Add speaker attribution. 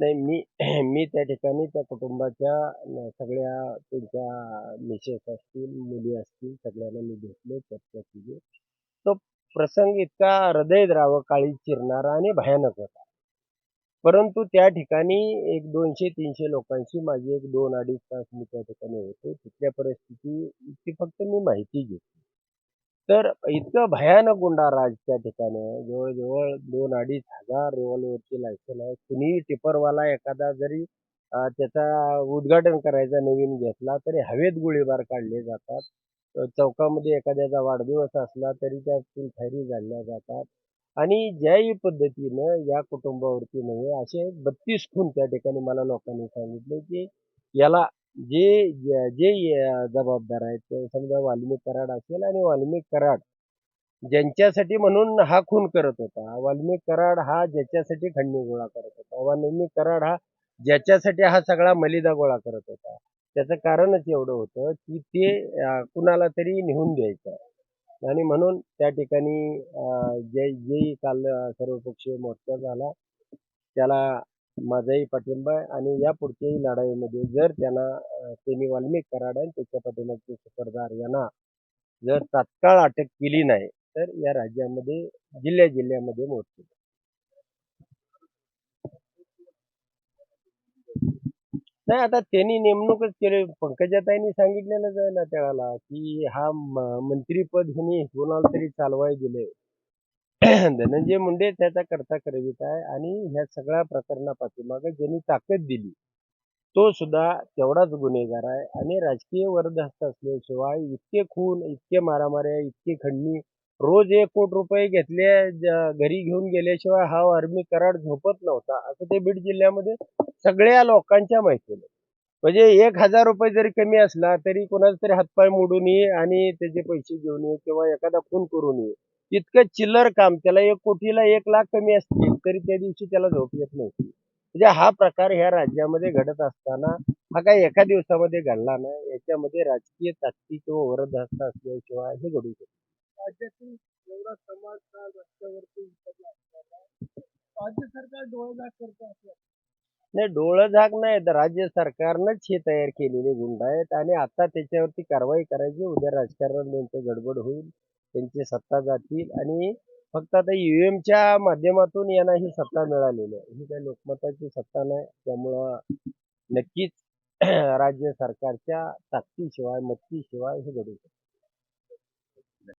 Speaker 1: नाही मी मी त्या ठिकाणी त्या कुटुंबाच्या सगळ्या त्यांच्या मिसेस असतील मुली असतील सगळ्यांना मी भेटलो चर्चा केली. तो प्रसंग इतका हृदयद्रावक काळी चिरणारा आणि भयानक होता. परंतु त्या ठिकाणी एक दोनशे तीनशे लोकांशी माझी एक दोन अडीच तास मी त्या ठिकाणी होतो. तिथल्या परिस्थितीची फक्त मी माहिती घेतली. तर इतकं भयानक गुंडाराज त्या ठिकाणी जवळजवळ दोन अडीच हजार रिव्हॉल्वरची लायसन आहे. कुणीही टिपरवाला एखादा जरी त्याचा उद्घाटन करायचा नवीन घेतला तरी हवेत गोळीबार काढले जातात. चौकामध्ये एखाद्याचा वाढदिवस असला तरी त्यातून फायरी झाडल्या जातात. आणि ज्याही पद्धतीनं या कुटुंबावरती नव्हे असे बत्तीस खून त्या ठिकाणी मला लोकांनी सांगितले की याला जे जे जे, जबाबदार आहेत समजा वाल्मिक कराड असेल आणि वाल्मिक कराड ज्यांच्यासाठी म्हणून हा खून करत होता. वाल्मिक कराड हा ज्याच्यासाठी खंडणी गोळा करत होता. वाल्मिक कराड हा ज्याच्यासाठी हा सगळा मलिदा गोळा करत होता. त्याचं कारणच एवढं होतं की ते कुणाला तरी नेहून द्यायचं. आणि म्हणून त्या ठिकाणी जे जे काल सर्वपक्षीय मोर्चा झाला त्याला माझाही पाठिंबा आहे आणि या पुढच्याही लढाईमध्ये जर त्यांना त्यांनी वाल्मिक कराड आणि त्याच्या पाठिंबाचे सुपरदार यांना जर तात्काळ अटक केली नाही तर या राज्यामध्ये जिल्ह्या जिल्ह्यामध्ये मोर्चे नाही आता त्यांनी नेमणूकच केली. पंकजाताईंनी सांगितलेलंच आहे ना त्याला की हा म- मंत्रीपद ह्यांनी कोणाला तरी चालवाय दिले धनंजय मुंडे त्याचा करता करवित आहे आणि ह्या सगळ्या प्रकरणापाठीमागे ज्यांनी ताकद दिली तो सुद्धा तेवढाच गुन्हेगार आहे आणि राजकीय वरदहस्त असल्याशिवाय इतके खून इतके मारामाऱ्या इतकी खंडणी रोज एक कोट रुपये घेतले घरी घेऊन गेल्याशिवाय हा आर्मी कराड झोपत नव्हता असं ते बीड जिल्ह्यामध्ये सगळ्या लोकांच्या माहितीने. म्हणजे एक हजार रुपये जरी कमी असला तरी कोणाचा तरी हातपाय मोडून ये आणि त्याचे पैसे घेऊन ये किंवा एखादा खून करून ये इतकं चिल्लर काम. त्याला एक कोटीला एक लाख कमी असतील तरी त्या दिवशी त्याला झोप येत नव्हती. म्हणजे हा प्रकार ह्या राज्यामध्ये घडत असताना हा काही एका दिवसामध्ये घडला नाही. याच्यामध्ये राजकीय ताकदी किंवा वरदहस्त असल्याशिवाय हे घडू शकते
Speaker 2: राज्यातील एवढा समाज काल रस्त्यावरती उतरला असताना राज्य सरकार डोळेझाक करतं
Speaker 1: नाही डोळं झाक नाही. तर राज्य सरकारनंच हे तयार केलेले गुंड आहेत आणि आता त्याच्यावरती कारवाई करायची. उद्या राजकारणात त्यांचं गडबड होईल. त्यांची सत्ता जातील आणि फक्त आता EVM च्या माध्यमातून यांना ही सत्ता मिळालेली आहे. ही काही लोकमताची सत्ता नाही त्यामुळं नक्कीच राज्य सरकारच्या ताकदीशिवाय मत्तीशिवाय हे घडू शकते